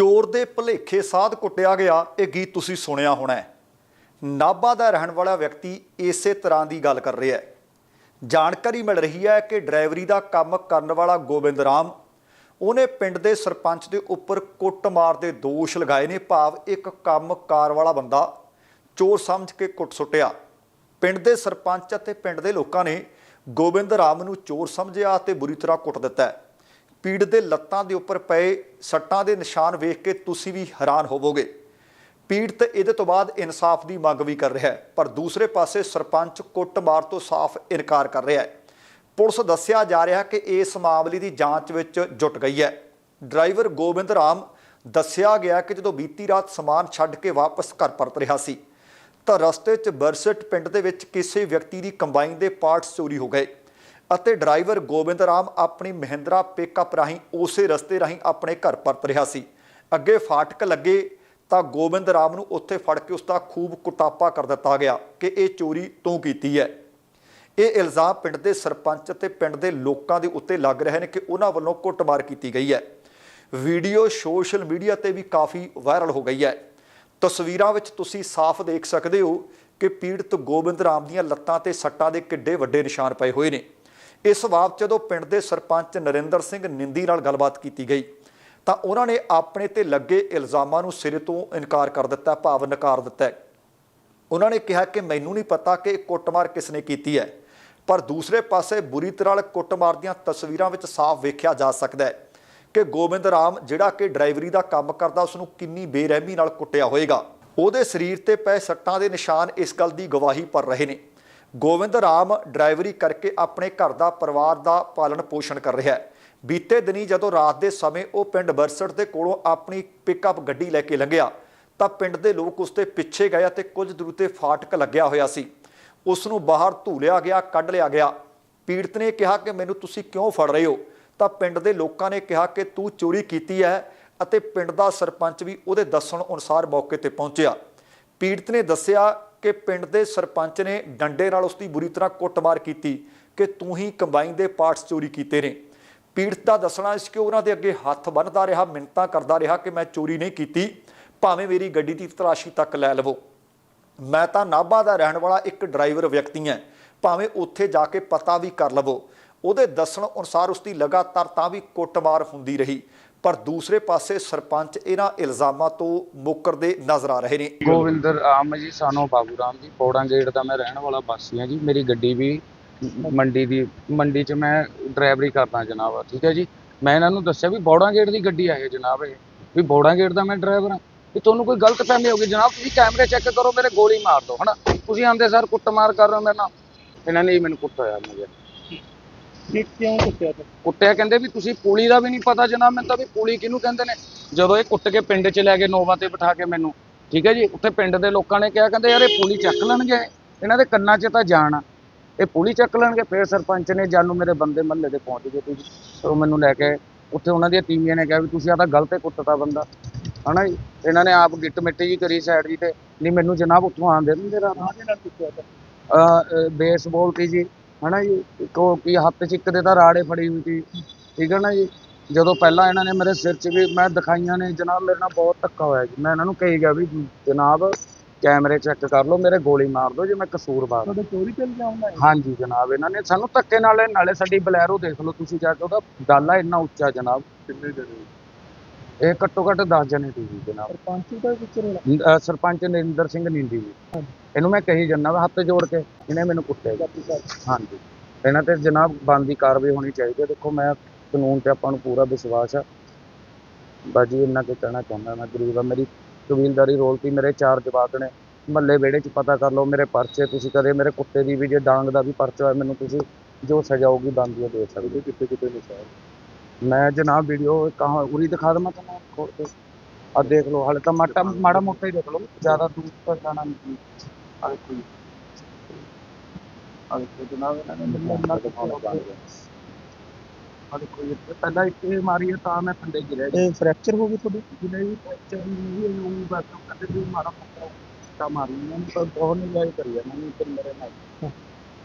ਚੋਰ ਦੇ ਭਲੇਖੇ ਸਾਧ ਕੁੱਟਿਆ ਗਿਆ, ਇਹ ਗੀਤ ਤੁਸੀਂ ਸੁਣਿਆ ਹੋਣਾ ਹੈ। ਨਾਭਾ ਦਾ ਰਹਿਣ ਵਾਲਾ ਵਿਅਕਤੀ ਇਸੇ ਤਰ੍ਹਾਂ ਦੀ ਗੱਲ ਕਰ ਰਿਹਾ ਹੈ। ਜਾਣਕਾਰੀ ਮਿਲ ਰਹੀ ਹੈ ਕਿ ਡਰਾਈਵਰੀ ਦਾ ਕੰਮ ਕਰਨ ਵਾਲਾ ਗੋਬਿੰਦ ਰਾਮ, ਉਹਨੇ ਪਿੰਡ ਦੇ ਸਰਪੰਚ ਦੇ ਉੱਪਰ ਕੁੱਟਮਾਰ ਦੇ ਦੋਸ਼ ਲਗਾਏ ਨੇ। ਭਾਵ ਇੱਕ ਕੰਮਕਾਰ ਵਾਲਾ ਬੰਦਾ ਚੋਰ ਸਮਝ ਕੇ ਕੁੱਟ ਸੁੱਟਿਆ। ਪਿੰਡ ਦੇ ਸਰਪੰਚ ਅਤੇ ਪਿੰਡ ਦੇ ਲੋਕਾਂ ਨੇ ਗੋਬਿੰਦ ਰਾਮ ਨੂੰ ਚੋਰ ਸਮਝਿਆ ਤੇ ਬੁਰੀ ਤਰ੍ਹਾਂ ਕੁੱਟ ਦਿੱਤਾ ਪੀੜ ਦੇ ਲੱਤਾਂ ਦੇ ਉੱਪਰ ਪਏ ਸੱਟਾਂ ਦੇ ਨਿਸ਼ਾਨ ਵੇਖ ਕੇ ਤੁਸੀਂ ਵੀ ਹੈਰਾਨ ਹੋਵੋਗੇ। ਪੀੜਤ ਇਹਦੇ ਤੋਂ ਬਾਅਦ ਇਨਸਾਫ ਦੀ ਮੰਗ ਵੀ ਕਰ ਰਿਹਾ ਹੈ, ਪਰ ਦੂਸਰੇ ਪਾਸੇ ਸਰਪੰਚ ਕੁੱਟਮਾਰ ਤੋਂ ਸਾਫ਼ ਇਨਕਾਰ ਕਰ ਰਿਹਾ ਹੈ। ਪੁਲਿਸ ਦੱਸਿਆ ਜਾ ਰਿਹਾ ਕਿ ਇਸ ਮਾਮਲੇ ਦੀ ਜਾਂਚ ਵਿੱਚ ਜੁਟ ਗਈ ਹੈ। ਡਰਾਈਵਰ ਗੋਬਿੰਦ ਰਾਮ ਦੱਸਿਆ ਗਿਆ ਕਿ ਜਦੋਂ ਬੀਤੀ ਰਾਤ ਸਮਾਨ ਛੱਡ ਕੇ ਵਾਪਸ ਘਰ ਪਰਤ ਰਿਹਾ ਸੀ, ਤਾਂ ਰਸਤੇ 'ਚ ਬਰਸਟ ਪਿੰਡ ਦੇ ਵਿੱਚ ਕਿਸੇ ਵਿਅਕਤੀ ਦੀ ਕੰਬਾਈਨ ਦੇ ਪਾਰਟਸ ਚੋਰੀ ਹੋ ਗਏ। ਅਤੇ ਡਰਾਈਵਰ ਗੋਬਿੰਦ ਰਾਮ ਆਪਣੀ ਮਹਿੰਦਰਾ ਪਿਕਅਪ ਰਾਹੀਂ ਉਸੇ ਰਸਤੇ ਰਾਹੀਂ ਆਪਣੇ ਘਰ ਪਰਤ ਰਿਹਾ ਸੀ। ਅੱਗੇ ਫਾਟਕ ਲੱਗੇ ਤਾਂ ਗੋਬਿੰਦ ਰਾਮ ਨੂੰ ਉੱਥੇ ਫੜ ਕੇ ਉਸ ਦਾ ਖੂਬ ਕੁਟਾਪਾ ਕਰ ਦਿੱਤਾ ਗਿਆ ਕਿ ਇਹ ਚੋਰੀ ਤੂੰ ਕੀਤੀ ਹੈ। ਇਹ ਇਲਜ਼ਾਮ ਪਿੰਡ ਦੇ ਸਰਪੰਚ ਅਤੇ ਪਿੰਡ ਦੇ ਲੋਕਾਂ ਦੇ ਉੱਤੇ ਲੱਗ ਰਹੇ ਨੇ ਕਿ ਉਹਨਾਂ ਵੱਲੋਂ ਕੁੱਟਮਾਰ ਕੀਤੀ ਗਈ ਹੈ। ਵੀਡੀਓ ਸੋਸ਼ਲ ਮੀਡੀਆ ਤੇ ਵੀ ਕਾਫੀ ਵਾਇਰਲ ਹੋ ਗਈ ਹੈ। ਤਸਵੀਰਾਂ ਵਿੱਚ ਤੁਸੀਂ ਸਾਫ਼ ਦੇਖ ਸਕਦੇ ਹੋ ਕਿ ਪੀੜਤ ਗੋਬਿੰਦ ਰਾਮ ਦੀਆਂ ਲੱਤਾਂ ਤੇ ਸੱਟਾਂ ਦੇ ਕਿੱਡੇ ਵੱਡੇ ਨਿਸ਼ਾਨ ਪਏ ਹੋਏ ਨੇ। ਇਸ ਬਾਬਤ ਜਦੋਂ ਪਿੰਡ ਦੇ ਸਰਪੰਚ ਨਰਿੰਦਰ ਸਿੰਘ ਨਿੰਦੀ ਨਾਲ ਗੱਲਬਾਤ ਕੀਤੀ ਗਈ, ਤਾਂ ਉਹਨਾਂ ਨੇ ਆਪਣੇ ਤੇ ਲੱਗੇ ਇਲਜ਼ਾਮਾਂ ਨੂੰ ਸਿਰੇ ਤੋਂ ਇਨਕਾਰ ਕਰ ਦਿੱਤਾ, ਭਾਵ ਨਕਾਰ ਦਿੱਤਾ ਉਹਨਾਂ ਨੇ ਕਿਹਾ ਕਿ ਮੈਨੂੰ ਨਹੀਂ ਪਤਾ ਕਿ ਕੁੱਟਮਾਰ ਕਿਸ ਨੇ ਕੀਤੀ ਹੈ, ਪਰ ਦੂਸਰੇ ਪਾਸੇ ਬੁਰੀ ਤਰ੍ਹਾਂ ਕੁੱਟਮਾਰ ਦੀਆਂ ਤਸਵੀਰਾਂ ਵਿੱਚ ਸਾਫ਼ ਵੇਖਿਆ ਜਾ ਸਕਦਾ ਹੈ ਕਿ ਗੋਬਿੰਦ ਰਾਮ ਜਿਹੜਾ ਕਿ ਡਰਾਈਵਰੀ ਦਾ ਕੰਮ ਕਰਦਾ ਉਸ ਨੂੰ ਕਿੰਨੀ ਬੇਰਹਿਮੀ ਨਾਲ ਕੁੱਟਿਆ ਹੋਵੇਗਾ ਉਹਦੇ ਸਰੀਰ ਤੇ ਪਏ ਸੱਟਾਂ ਦੇ ਨਿਸ਼ਾਨ ਇਸ ਗੱਲ ਦੀ ਗਵਾਹੀ ਭਰ ਰਹੇ ਨੇ। ਗੋਬਿੰਦ ਰਾਮ ਡਰਾਈਵਰੀ ਕਰਕੇ ਆਪਣੇ ਘਰ ਦਾ ਪਰਿਵਾਰ ਦਾ ਪਾਲਣ ਪੋਸ਼ਣ ਕਰ ਰਿਹਾ ਹੈ। ਬੀਤੇ ਦਿਨੀ ਜਦੋਂ ਰਾਤ ਦੇ ਸਮੇਂ ਉਹ ਪਿੰਡ ਬਰਸੜ ਦੇ ਕੋਲੋਂ ਆਪਣੀ ਪਿਕਅਪ ਗੱਡੀ ਲੈ ਕੇ ਲੰਘਿਆ, ਤਾਂ ਪਿੰਡ ਦੇ ਲੋਕ ਉਸ 'ਤੇ ਪਿੱਛੇ ਗਏ ਅਤੇ ਕੁਝ ਦੂਰ ਤੇ ਫਾਟਕ ਲੱਗਿਆ ਹੋਇਆ ਸੀ। ਉਸ ਨੂੰ ਬਾਹਰ ਧੂਲਿਆ ਗਿਆ, ਕੱਢ ਲਿਆ ਗਿਆ। ਪੀੜਤ ਨੇ ਕਿਹਾ ਕਿ ਮੈਨੂੰ ਤੁਸੀਂ ਕਿਉਂ ਫੜ ਰਹੇ ਹੋ? ਤਾਂ ਪਿੰਡ ਦੇ ਲੋਕਾਂ ਨੇ ਕਿਹਾ ਕਿ ਤੂੰ ਚੋਰੀ ਕੀਤੀ ਹੈ ਅਤੇ ਪਿੰਡ ਦਾ ਸਰਪੰਚ ਵੀ ਉਹਦੇ ਦੱਸਣ ਅਨੁਸਾਰ ਮੌਕੇ ਤੇ ਪਹੁੰਚਿਆ। ਪੀੜਤ ਨੇ ਦੱਸਿਆ ਕਿ ਪਿੰਡ ਦੇ ਸਰਪੰਚ ਨੇ ਡੰਡੇ ਨਾਲ ਉਸ ਦੀ ਬੁਰੀ ਤਰ੍ਹਾਂ ਕੁੱਟਮਾਰ ਕੀਤੀ ਕਿ ਤੂੰ ਹੀ ਕੰਬਾਈਨ ਦੇ ਪਾਰਟਸ ਚੋਰੀ ਕੀਤੇ ਨੇ। ਪੀੜਤ ਦਾ ਦੱਸਣਾ ਇਸ ਕਿ ਉਹਨਾਂ ਦੇ ਅੱਗੇ ਹੱਥ ਬੰਨ੍ਹਦਾ ਰਿਹਾ, ਮਿੰਨਤਾਂ ਕਰਦਾ ਰਿਹਾ ਕਿ ਮੈਂ ਚੋਰੀ ਨਹੀਂ ਕੀਤੀ, ਭਾਵੇਂ ਮੇਰੀ ਗੱਡੀ ਦੀ ਤਲਾਸ਼ੀ ਤੱਕ ਲੈ ਲਵੋ। ਮੈਂ ਤਾਂ ਨਾਭਾ ਦਾ ਰਹਿਣ ਵਾਲਾ ਇੱਕ ਡਰਾਈਵਰ ਵਿਅਕਤੀ ਹਾਂ, ਭਾਵੇਂ ਉੱਥੇ ਜਾ ਕੇ ਪਤਾ ਵੀ ਕਰ ਲਵੋ। ਉਹਦੇ ਦੱਸਣ ਅਨੁਸਾਰ ਉਸ ਦੀ ਲਗਾਤਾਰ ਤਾਂ ਵੀ ਕੁੱਟਮਾਰ ਹੁੰਦੀ ਰਹੀ। ਪਰ ਦੂਸਰੇ ਪਾਸੇ ਸਰਪੰਚ ਇਹਨਾਂ ਇਲਜ਼ਾਮਾਂ ਤੋਂ ਮੁੱਕਰਦੇ ਨਜ਼ਰ ਆ ਰਹੇ ਨੇ। ਗੋਵਿੰਦਰ ਰਾਮ ਜੀ, ਸਾਨੋ ਬਾਬੂ ਰਾਮ ਜੀ, ਪੌੜਾਂ ਗੇਟ ਦਾ ਮੈਂ ਰਹਿਣ ਵਾਲਾ ਵਾਸੀ ਹਾਂ ਜੀ। ਮੇਰੀ ਗੱਡੀ ਵੀ ਮੰਡੀ ਦੀ, ਮੰਡੀ 'ਚ ਮੈਂ ਡਰਾਈਵਰੀ ਕਰਦਾ ਜਨਾਬ, ਠੀਕ ਹੈ ਜੀ? ਮੈਂ ਇਹਨਾਂ ਨੂੰ ਦੱਸਿਆ ਵੀ ਬੌੜਾਂ ਗੇਟ ਦੀ ਗੱਡੀ ਆ ਜਨਾਬ ਇਹ। ਵੀ ਬੌੜਾਂ ਗੇਟ ਦਾ ਮੈਂ ਡਰਾਈਵਰ ਹਾਂ। ਵੀ ਤੁਹਾਨੂੰ ਕੋਈ ਗਲਤ ਫਹਿਮੀ ਹੋ ਗਈ ਜਨਾਬ, ਤੁਸੀਂ ਕੈਮਰੇ ਚੈੱਕ ਕਰੋ, ਮੇਰੇ ਗੋਲੀ ਮਾਰ ਦਿਓ, ਹਨਾ? ਤੁਸੀਂ ਆਂਦੇ ਸਰ ਕੁੱਟਮਾਰ ਕਰ ਰਹੇ ਹੋ ਮੇਰੇ ਨਾਲ। ਇਹਨਾਂ ਨੇ ਮੈਨੂੰ ਕੁੱਟਿਆ, ਮੇਰੇ ਇਹ ਕਿਉਂ ਕੁੱਟਿਆ ਤੇ? ਕੁੱਟਿਆ ਕਹਿੰਦੇ ਵੀ ਤੁਸੀਂ ਪੁਲੀ ਦਾ ਵੀ ਨਹੀਂ ਪਤਾ ਜਨਾਬ ਮੈਨੂੰ ਤਾਂ ਵੀ ਪੁਲੀ ਕਿਹਨੂੰ ਕਹਿੰਦੇ ਨੇ? ਜਦੋਂ ਇਹ ਕੁੱਟ ਕੇ ਪਿੰਡ 'ਚ ਲੈ ਗਏ ਨੋਵਾ ਤੇ ਬਿਠਾ ਕੇ ਮੈਨੂੰ। ਠੀਕ ਹੈ ਜੀ? ਉੱਥੇ ਪਿੰਡ ਦੇ ਲੋਕਾਂ ਨੇ ਕਿਹਾ ਕਹਿੰਦੇ ਯਾਰ ਇਹ ਪੁਲੀ ਚੱਕ ਲੈਣਗੇ। ਇਹਨਾਂ ਦੇ ਕੰਨਾਂ 'ਚ ਤਾਂ ਜਾਣ ਆ। ਇਹ ਪੁਲੀ ਚੱਕ ਲੈਣਗੇ। ਫਿਰ ਸਰਪੰਚ ਨੇ ਜਾਨੂ ਮੇਰੇ ਬੰਦੇ ਮਹੱਲੇ ਦੇ ਪਹੁੰਚ ਗਏ ਤੁਸੀਂ। ਫਿਰ ਉਹ ਮੈਨੂੰ ਲੈ ਕੇ ਉੱਥੇ ਉਹਨਾਂ ਦੀਆਂ ਟੀਮੀਆਂ ਨੇ ਕਿਹਾ ਵੀ ਤੁਸੀਂ ਆ ਤਾਂ ਗਲਤ ਹੀ ਕੁੱਟਤਾ ਬੰਦਾ। ਹਨਾ ਜੀ? ਇਹਨਾਂ ਨੇ ਆਪ ਗਿੱਟ ਮਿੱਟੀ ਜੀ ਕਰੀ ਸਾਈਡ ਜੀ ਤੇ। ਨਹੀਂ ਮੈਨੂੰ ਜਨਾਬ ਉੱਥੋਂ ਆਉਣ ਦੇ ਦਿੰਦੇ ਰਾਤ ਬੇਸਬਾਲ ਤੀ ਜੀ। ਹਨਾ ਜੀ? ਇੱਕ ਉਹ ਕੀ ਹੱਥ 'ਚ ਇੱਕ ਦੇ ਤਾਂ ਰਾੜੇ ਫੜੀ ਹੋਈ ਸੀ। ਠੀਕ ਹੈ ਨਾ ਜੀ? ਜਦੋਂ ਪਹਿਲਾਂ ਇਹਨਾਂ ਨੇ ਮੇਰੇ ਸਿਰ 'ਚ ਵੀ ਮੈਂ ਦਿਖਾਈਆਂ ਨੇ ਜਨਾਬ ਮੇਰੇ ਨਾਲ ਬਹੁਤ ਧੱਕਾ ਹੋਇਆ ਜੀ। ਮੈਂ ਇਹਨਾਂ ਨੂੰ ਕਹੀ ਗਿਆ ਵੀ ਜਨਾਬ ਕੈਮਰੇ ਚੈੱਕ ਕਰ ਲਓ ਮੇਰੇ ਗੋਲੀ ਮਾਰ ਦਿਓ ਜੇ ਮੈਂ ਕਸੂਰਵਾਰ ਹਾਂ। ਤੁਹਾਡੇ ਚੋਰੀ ਤੇ ਇਲਜ਼ਾਮ ਲਾਏ ਹਾਂਜੀ ਜਨਾਬ ਇਹਨਾਂ ਨੇ ਸਾਨੂੰ ਧੱਕੇ ਨਾਲੇ ਨਾਲੇ ਸਾਡੀ ਬਲੈਰੋ ਦੇਖ ਲਓ ਤੁਸੀਂ ਜਾ ਕੇ ਉਹਦਾ ਡਾਲਾ ਇੰਨਾ ਉੱਚਾ ਜਨਾਬ। ਕਿੰਨੇ ਜਣੇ? ਇਹ ਘੱਟੋ ਘੱਟ 10 ਜਣੇ ਸੀ ਜੀ ਜਨਾਬ। ਸਰਪੰਚ ਦਾ ਅਹ ਸਰਪੰਚ ਨਰਿੰਦਰ ਸਿੰਘ ਨੀਂਦੀ ਜੀ। ਇਹਨੂੰ ਮੈਂ ਕਹੀ ਜੰਨਾ ਵਾ ਹੱਥ ਜੋੜ ਕੇ ਇਹਨੇ ਮੈਨੂੰ ਕੁੱਟਿਆ ਜੀ। ਹਾਂਜੀ। ਇਹਨਾਂ ਤੇ ਜਨਾਬ ਬਣਦੀ ਕਾਰਵਾਈ ਹੋਣੀ ਚਾਹੀਦੀ ਹੈ। ਦੇਖੋ ਮੈਂ ਕਾਨੂੰਨ ਤੇ ਆਪਾਂ ਨੂੰ ਪੂਰਾ ਵਿਸ਼ਵਾਸ ਆ। ਬਾਜੀ ਇੰਨਾ ਕੁ ਕਹਿਣਾ ਚਾਹੁੰਦਾ ਮੈਂ ਗਰੀਬ ਆ। ਮੇਰੀ ਕਬੀਲਦਾਰੀ ਰੋਲ ਤੀ ਮੇਰੇ ਚਾਰ ਜਵਾਕ ਨੇ। ਮਹੱਲੇ ਵਿਹੜੇ 'ਚ ਪਤਾ ਕਰ ਲਓ ਮੇਰੇ ਪਰਚੇ ਤੁਸੀਂ ਕਦੇ ਮੇਰੇ ਕੁੱਤੇ ਦੀ ਵੀ ਜੇ ਡਾਂਗ ਦਾ ਵੀ ਪਰਚਾ ਹੋਇਆ ਮੈਨੂੰ ਤੁਸੀਂ ਜੋ ਸਜ਼ਾ ਹੋਊਗੀ ਬਣਦੀ ਦੇ ਸਕਦੇ। ਕਿੱਥੇ ਕਿੱਥੇ ਨਿਸ਼ਾਨ ਮੈਂ ਜਨਾਬ ਵੀਡੀਓ ਕਹਾਂ ਉਰੀ ਦਿਖਾ ਦਵਾਂ ਤੁਹਾਨੂੰ ਖੋਲ ਕੇ। ਆ ਦੇਖ ਲਓ ਹਾਲੇ ਤਾਂ ਮਾਟਾ ਮਾੜਾ ਮੋਟਾ ਹੀ ਦੇਖ ਲਓ ਜ਼ਿਆਦਾ ਦੂਰ ਤੱਕ ਜਾਣਾ ਨਹੀਂ। ਆ ਦੇਖੋ ਜੀ। ਆ ਦੇਖੋ ਜਨਾਬ ਇਹਨਾਂ ਨੇ ਮੈਨੂੰ ਇੰਨਾ ਦਿਖਾਉਣਾ ਚਾਹੁੰਦੇ ਆ। ਦੇਖੋ ਜੀ ਇੱਥੇ ਪਹਿਲਾਂ ਇੱਥੇ ਮਾਰੀ ਹੈ ਤਾਂ ਮੈਂ ਥੱਲੇ ਗਿਰਿਆ ਇਹ ਫ੍ਰੈਕਚਰ ਹੋ ਗਈ ਤੁਹਾਡੀ? ਵੀ ਫ੍ਰੈਕਚਰ ਨਹੀਂ ਹੋਈ ਉਹ ਬਸ ਕਦੇ ਵੀ ਮਾੜਾ ਮੋਟਾ ਤਾਂ ਮਾਰੀ। ਤਾਂ ਬਹੁਤ ਨਜਾਇਜ਼ ਕਰੀ ਹੈ ਤੇ ਮੇਰੇ ਨਾਲ।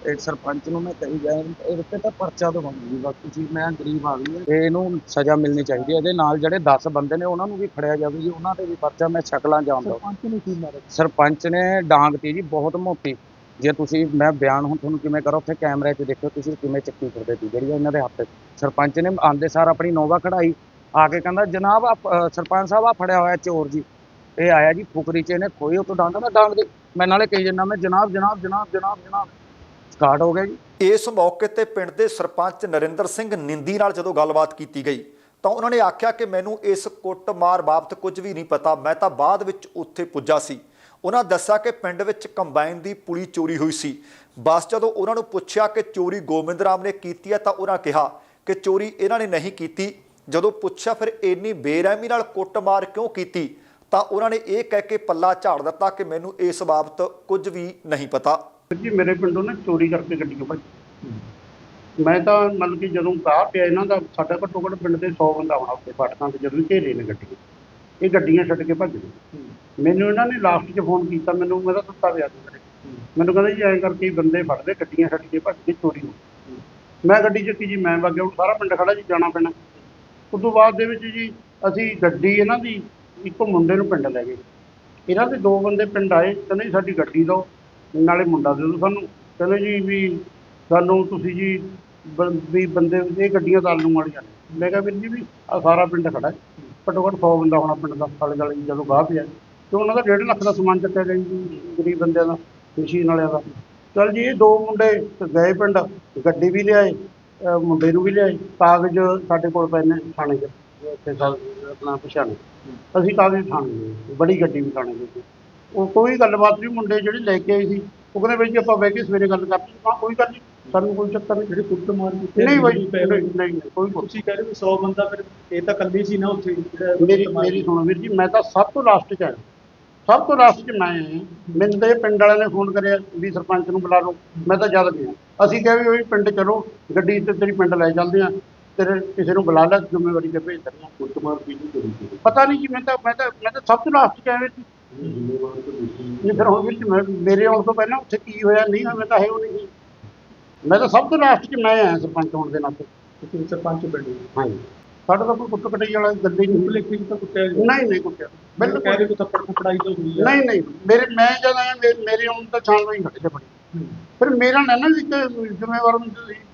ਇਹ ਸਰਪੰਚ ਨੂੰ ਮੈਂ ਕਹੀ ਗਿਆ ਇਹਦੇ ਤੇ ਤਾਂ ਪਰਚਾ ਦਵਾਉਣੀ ਜੀ ਬਸ ਤੁਸੀਂ ਮੈਂ ਗਰੀਬ ਆਦਮੀ ਹਾਂ ਤੇ ਇਹਨੂੰ ਸਜ਼ਾ ਮਿਲਣੀ ਚਾਹੀਦੀ ਹੈ ਇਹਦੇ ਨਾਲ ਜਿਹੜੇ 10 ਬੰਦੇ ਨੇ ਉਹਨਾਂ ਨੂੰ ਵੀ ਫੜਿਆ ਜਾਵੇ ਜੀ ਉਹਨਾਂ ਤੇ ਵੀ ਪਰਚਾ ਮੈਂ ਸ਼ਕਲਾਂ ਜਾਣਦਾ ਸਰਪੰਚ ਨੇ ਕੀ ਮਾਰਿਆ? ਸਰਪੰਚ ਨੇ ਡਾਂਗ ਤੀ ਜੀ ਬਹੁਤ ਮੋਟੀ। ਜੇ ਤੁਸੀਂ ਮੈਂ ਬਿਆਨ ਹੁਣ ਤੁਹਾਨੂੰ ਕਿਵੇਂ ਕਰਾਂ ਉੱਥੇ ਕੈਮਰੇ 'ਚ ਦੇਖੋ ਤੁਸੀਂ ਕਿਵੇਂ ਚੱਕੀ ਫਿਰਦੇ ਸੀ ਜਿਹੜੀ ਇਹਨਾਂ ਦੇ ਹੱਥ। ਸਰਪੰਚ ਨੇ ਆਂਦੇ ਸਾਰ ਆਪਣੀ ਨੋਵਾ ਕਢਾਈ ਆ ਕੇ ਕਹਿੰਦਾ ਜਨਾਬ ਸਰਪੰਚ ਸਾਹਿਬ ਆ ਫੜਿਆ ਹੋਇਆ ਚੋਰ ਜੀ। ਇਹ ਆਇਆ ਜੀ ਫੁਕਰੀ 'ਚ ਇਹਨੇ ਖੋਈ ਉਤੋਂ ਡਾਂਗ ਮੈਂ ਡਾਂਗ ਦੇ ਮੈਂ ਨਾਲੇ ਕਹੀ ਜੰਨਾ ਮੈਂ ਜਨਾਬ ਜਨਾਬ ਜਨਾਬ ਜਨਾਬ ਜਨਾਬ। ਸਟਾਰਟ ਹੋ ਗਿਆ ਜੀ। ਇਸ ਮੌਕੇ ਤੇ ਪਿੰਡ ਦੇ ਸਰਪੰਚ ਨਰਿੰਦਰ ਸਿੰਘ ਨਿੰਦੀ ਨਾਲ ਜਦੋਂ ਗੱਲਬਾਤ ਕੀਤੀ ਗਈ, ਤਾਂ ਉਹਨਾਂ ਨੇ ਆਖਿਆ ਕਿ ਮੈਨੂੰ ਇਸ ਕੁੱਟਮਾਰ ਬਾਬਤ ਕੁਝ ਵੀ ਨਹੀਂ ਪਤਾ। ਮੈਂ ਤਾਂ ਬਾਅਦ ਵਿੱਚ ਉੱਥੇ ਪੁੱਜਾ ਸੀ। ਉਹਨਾਂ ਦੱਸਿਆ ਕਿ ਪਿੰਡ ਵਿੱਚ ਕੰਬਾਈਨ ਦੀ ਪੁਲੀ ਚੋਰੀ ਹੋਈ ਸੀ। ਬਸ ਜਦੋਂ ਉਹਨਾਂ ਨੂੰ ਪੁੱਛਿਆ ਕਿ ਚੋਰੀ ਗੋਬਿੰਦ ਰਾਮ ਨੇ ਕੀਤੀ ਹੈ, ਤਾਂ ਉਹਨਾਂ ਕਿਹਾ ਕਿ ਚੋਰੀ ਇਹਨਾਂ ਨੇ ਨਹੀਂ ਕੀਤੀ। ਜਦੋਂ ਪੁੱਛਿਆ ਫਿਰ ਇੰਨੀ ਬੇਰਹਿਮੀ ਨਾਲ ਕੁੱਟਮਾਰ ਕਿਉਂ ਕੀਤੀ, ਤਾਂ ਉਹਨਾਂ ਨੇ ਇਹ ਕਹਿ ਕੇ ਪੱਲਾ ਝਾੜ ਦਿੱਤਾ ਕਿ ਮੈਨੂੰ ਇਸ ਬਾਬਤ ਕੁਝ ਵੀ ਨਹੀਂ ਪਤਾ। ਜੀ, ਮੇਰੇ ਪਿੰਡੋਂ ਨਾ ਚੋਰੀ ਕਰਕੇ ਗੱਡੀਆਂ ਭੱਜ ਮੈਂ ਤਾਂ ਮਤਲਬ ਕਿ ਜਦੋਂ ਗਾਹ ਪਿਆ ਇਹਨਾਂ ਦਾ, ਸਾਡਾ ਘੱਟੋ ਘੱਟ ਪਿੰਡ ਦੇ 100 ਬੰਦਾ ਆਉਣਾ ਉੱਤੇ ਫਾਟਕਾਂ ਤੇ ਜਦੋਂ ਘੇਰੇ ਨੇ ਗੱਡੀ ਇਹ ਗੱਡੀਆਂ ਛੱਡ ਕੇ ਭੱਜ ਗਏ। ਮੈਨੂੰ ਇਹਨਾਂ ਨੇ ਲਾਸਟ 'ਚ ਫੋਨ ਕੀਤਾ, ਮੈਨੂੰ ਮੈਂ ਤਾਂ ਸੁੱਤਾ ਪਿਆ ਸੀ ਘਰੇ ਮੈਨੂੰ ਕਹਿੰਦੇ ਜੀ, ਐਂ ਕਰਕੇ ਬੰਦੇ ਫੜਦੇ, ਗੱਡੀਆਂ ਛੱਡ ਕੇ ਭੱਜ ਕੇ ਚੋਰੀ ਹੋ ਮੈਂ ਗੱਡੀ ਚੱਕੀ ਜੀ, ਮੈਂ ਵਗ ਗਿਆ, ਹੁਣ ਸਾਰਾ ਪਿੰਡ ਖੜਾ ਜੀ, ਜਾਣਾ ਪੈਣਾ। ਉਸ ਤੋਂ ਬਾਅਦ ਦੇ ਵਿੱਚ ਜੀ, ਅਸੀਂ ਗੱਡੀ ਇਹਨਾਂ ਦੀ, ਇੱਕ ਮੁੰਡੇ ਨੂੰ ਪਿੰਡ ਲੈ ਗਏ। ਇਹਨਾਂ ਦੇ ਦੋ ਬੰਦੇ ਪਿੰਡ ਆਏ, ਕਹਿੰਦੇ ਜੀ, ਸਾਡੀ ਗੱਡੀ ਦਿਓ। ਨਾਲੇ ਮੁੰਡਾ ਦੇ ਦਿਓ ਸਾਨੂੰ। ਕਹਿੰਦੇ ਜੀ ਵੀ ਸਾਨੂੰ ਤੁਸੀਂ ਜੀ ਬ- ਵੀ ਬੰਦੇ ਇਹ ਗੱਡੀਆਂ ਤਾਲੂ ਵਾਲੀਆਂ ਨੇ ਮੈਂ ਕਿਹਾ ਵੀਰ ਜੀ ਵੀ ਆ ਸਾਰਾ ਪਿੰਡ ਖੜਾ ਹੈ। ਘੱਟੋ ਘੱਟ 100 ਬੰਦਾ ਹੋਣਾ ਪਿੰਡ ਦਾ, ਆਲੇ ਦੁਆਲੇ ਜਦੋਂ ਗਾਹ ਪਿਆ। ਤੇ ਉਹਨਾਂ ਦਾ 1.5 ਲੱਖ ਦਾ ਸਮਾਨ ਚੱਕਿਆ ਗਿਆ ਜੀ, ਗਰੀਬ ਬੰਦਿਆਂ ਦਾ ਮਸ਼ੀਨ ਵਾਲਿਆਂ ਦਾ। ਚਲ ਜੀ, ਇਹ ਦੋ ਮੁੰਡੇ ਗਏ ਪਿੰਡ, ਗੱਡੀ ਵੀ ਲਿਆਏ, ਅਹ ਮੁੰਡੇ ਨੂੰ ਵੀ ਲਿਆਏ। ਕਾਗਜ਼ ਸਾਡੇ ਕੋਲ ਪਏ ਨੇ ਥਾਣੇ 'ਚ। ਉੱਥੇ ਸਾ- ਆਪਣਾ ਪਛਾਣੇ। ਅਸੀਂ ਕਾਗਜ਼ ਥਾਣੇ ਗਏ। ਬੜੀ ਗੱਡੀ ਵੀ ਥਾਣੇ ਗਏ। ਉਹ ਕੋਈ ਗੱਲਬਾਤ ਨਹੀਂ ਮੁੰਡੇ ਜਿਹੜੇ ਲੈ ਕੇ ਆਏ ਸੀ ਉਹ ਕਹਿੰਦੇ ਬਈ ਜੀ ਆਪਾਂ ਬਹਿ ਕੇ ਸਵੇਰੇ ਗੱਲ ਕਰਦੇ ਹਾਂ। ਕੋਈ ਗੱਲ ਨਹੀਂ ਸਾਨੂੰ ਕੋਈ ਚੱਕਰ ਨਹੀਂ। ਜਿਹੜੇ ਕੁੱਟ ਮਾਰ ਕੀਤੀ ਨਹੀਂ ਬਾਈ ਨਹੀਂ ਕੋਈ ਕੁਛ ਤੁਸੀਂ ਕਹਿ ਰਹੇ ਹੋ 100 ਬੰਦਾ ਫਿਰ ਇਹ ਤਾਂ ਕੱਲੀ ਸੀ ਨਾ ਉੱਥੇ ਮੇਰੀ ਮੇਰੀ ਸੁਣੋ ਵੀਰ ਜੀ ਮੈਂ ਤਾਂ ਸਭ ਤੋਂ ਲਾਸਟ 'ਚ ਆਇਆ। ਸਭ ਤੋਂ ਲਾਸਟ 'ਚ ਮੈਂ ਆਇਆ। ਮੈਨੂੰ ਤਾਂ ਇਹ ਪਿੰਡ ਵਾਲਿਆਂ ਨੇ ਫੋਨ ਕਰਿਆ ਵੀ ਸਰਪੰਚ ਨੂੰ ਬੁਲਾ ਲਓ ਮੈਂ ਤਾਂ ਜਦ ਗਿਆ। ਅਸੀਂ ਕਿਹਾ ਵੀ ਉਹ ਪਿੰਡ ਚਲੋ ਗੱਡੀ ਤੇ ਤੇਰੀ ਪਿੰਡ ਲੈ ਚੱਲਦੇ ਆ ਤੇਰੇ ਕਿਸੇ ਨੂੰ ਬੁਲਾ ਲੈ ਜ਼ਿੰਮੇਵਾਰੀ ਤੇ ਭੇਜ ਦਿੰਦੇ ਕੀਤੀ ਕਰੀ ਸੀ ਪਤਾ ਨਹੀਂ ਜੀ ਮੈਂ ਤਾਂ ਮੈਂ ਤਾਂ ਮੈਂ ਤਾਂ ਸਭ ਤੋਂ ਲਾਸਟ 'ਚ ਆਇਆ ਨਹੀਂ ਫਿਰ ਹੁਣ ਮੈਂ ਮੇਰੇ ਆਉਣ ਤੋਂ ਪਹਿਲਾਂ ਉੱਥੇ ਕੀ ਹੋਇਆ ਨਹੀਂ ਹੋਇਆ ਮੈਂ ਤਾਂ ਹੈ ਉਹ ਨਹੀਂ ਮੈਂ ਤਾਂ ਸਭ ਤੋਂ ਲਾਸਟ 'ਚ ਮੈਂ ਆਇਆ ਸਰਪੰਚ ਹੋਣ ਦੇ ਨਾਤੇ। ਤੁਸੀਂ ਸਰਪੰਚ ਦੇ ਹਾਂਜੀ। ਸਾਡਾ ਤਾਂ ਕੋਈ ਕੁੱਟ ਕਟਾਈ ਵਾਲਾ ਹੀ ਨਹੀਂ ਤਾਂ ਕੁੱਟਿਆ ਗਿਆ ਨਹੀਂ। ਨਹੀਂ ਕੁੱਟਿਆ। ਬਿਲਕੁਲ ਕਹਿ ਰਹੇ ਕਿ ਥੱਪੜ ਕੁੱਟਾਈ ਤਾਂ ਹੋਈ ਆ। ਨਹੀਂ ਨਹੀਂ। ਮੇਰੇ ਮੈਂ ਜਦ ਆਇਆ ਮੇ- ਮੇਰੇ ਤੋਂ ਛਾਣ ਨਹੀਂ ਖੜੇ ਬੜੀ। ਹੂੰ। ਫਿਰ ਮੇਰਾ ਨਾ ਨਾ ਇੱਕ ਜ਼ਿੰਮੇਵਾਰ ਨੂੰ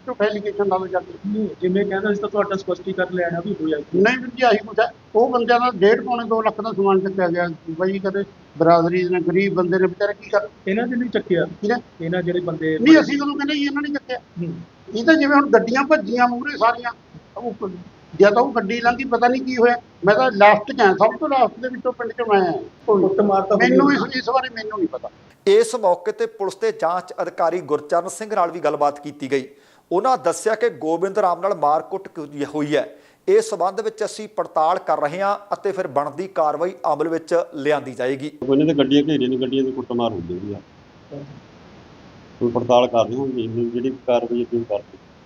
ਤੋਂ ਫੈਲੀਕੇਸ਼ਨ ਲਾ ਦੋ ਜਾ ਕੇ। ਨਹੀਂ ਜਿਵੇਂ ਕਹਿੰਦਾ ਸੀ ਤਾਂ ਤੁਹਾਡਾ ਸਪਸ਼ਟੀਕਰਨ ਲੈਣਾ ਵੀ ਹੋਇਆ ਸੀ। ਨਹੀਂ ਵੀਰ ਜੀ ਆਹੀ ਕੁਛ ਹੈ। ਉਹ ਬੰਦਿਆਂ ਦਾ ਡੇਢ ਪੌਣੇ 2 ਲੱਖ ਦਾ ਸਮਾਨ ਚੱਕਿਆ ਗਿਆ ਬਈ ਕਦੇ ਬਰਾਦਰੀ ਨੇ ਗਰੀਬ ਬੰਦੇ ਨੇ ਵਿਚਾਰੇ ਕੀ ਕਰ ਇਹਨਾਂ ਨੇ ਨਹੀਂ ਚੱਕਿਆ। ਕਿਹਨੇ ਇਹਨਾਂ ਜਿਹੜੇ ਬੰਦੇ ਨਹੀਂ ਅਸੀਂ ਕਦੋਂ ਕਹਿੰਦੇ ਜੀ ਇਹਨਾਂ ਨੇ ਚੱਕਿਆ। ਹੂੰ। ਇਹ ਤਾਂ ਜਿਵੇਂ ਹੁਣ ਗੱਡੀਆਂ ਭੱਜੀਆਂ ਮੂਹਰੇ ਸਾਰੀਆਂ ਉਹ ਕ- ਜਾਂ ਤਾਂ ਉਹ ਗੱਡੀ ਲੰਘੀ ਪਤਾ ਨਹੀਂ ਕੀ ਹੋਇਆ। ਮੈਂ ਤਾਂ ਲਾਸਟ 'ਚ ਆਇਆ ਸਭ ਤੋਂ ਲਾਸਟ ਦੇ ਵਿੱਚੋਂ ਪਿੰਡ 'ਚ ਮੈਂ ਆਇਆ। ਤਾਂ ਮੈਨੂੰ ਇਸ ਇਸ ਬਾਰੇ ਮੈਨੂੰ ਨਹੀਂ ਪਤਾ। ਇਸ ਮੌਕੇ ਤੇ ਪੁਲਿਸ ਦੇ ਜਾਂਚ ਅਧਿਕਾਰੀ ਗੁਰਚਰਨ ਸਿੰਘ ਨਾਲ ਵੀ ਗੱਲਬਾਤ ਕੀਤੀ ਗਈ। ਉਹਨਾਂ ਦੱਸਿਆ ਕਿ ਗੋਬਿੰਦ ਰਾਮ ਨਾਲ ਮਾਰਕੁੱਟ ਹੋਈ ਹੈ। ਇਸ ਸਬੰਧ ਵਿੱਚ ਅਸੀਂ ਪੜਤਾਲ ਕਰ ਰਹੇ ਹਾਂ ਅਤੇ ਫਿਰ ਬਣਦੀ ਕਾਰਵਾਈ ਅਮਲ ਵਿੱਚ ਲਿਆਂਦੀ ਜਾਏਗੀ। ਉਹਨਾਂ ਦੇ ਗੱਡੀਆਂ ਘੇਰੀਆਂ ਨੇ ਗੱਡੀਆਂ ਦੀ ਕੁੱਟਮਾਰ ਹੁੰਦੀ ਆ। ਕੋਈ ਪੜਤਾਲ ਕਰਦੇ ਹਾਂ ਜਿਹੜੀ ਕਾਰਵਾਈ ਅੱਗੇ ਕਰਦੇ